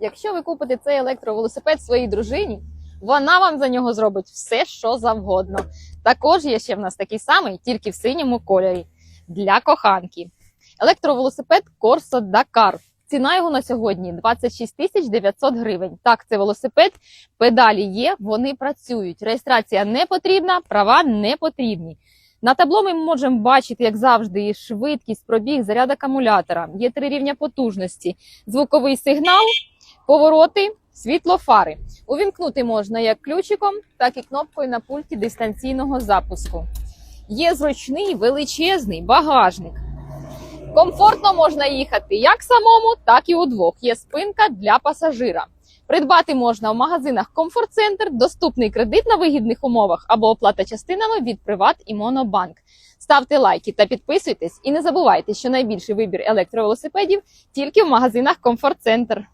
Якщо ви купите цей електровелосипед своїй дружині, вона вам за нього зробить все, що завгодно. Також є ще в нас такий самий, тільки в синьому кольорі для коханки. Електровелосипед Corso Dakar. Ціна його на сьогодні 26 тисяч 900 гривень. Так, це велосипед, педалі є, вони працюють. Реєстрація не потрібна, права не потрібні. На табло ми можемо бачити, як завжди, швидкість, пробіг, заряд акумулятора. Є три рівня потужності, звуковий сигнал, повороти, світло фари. Увімкнути можна як ключиком, так і кнопкою на пульті дистанційного запуску. Є зручний величезний багажник. Комфортно можна їхати як самому, так і удвох. Є спинка для пасажира. Придбати можна в магазинах Комфорт Центр, доступний кредит на вигідних умовах або оплата частинами від Приват і Монобанк. Ставте лайки та підписуйтесь, і не забувайте, що найбільший вибір електровелосипедів тільки в магазинах Комфорт Центр.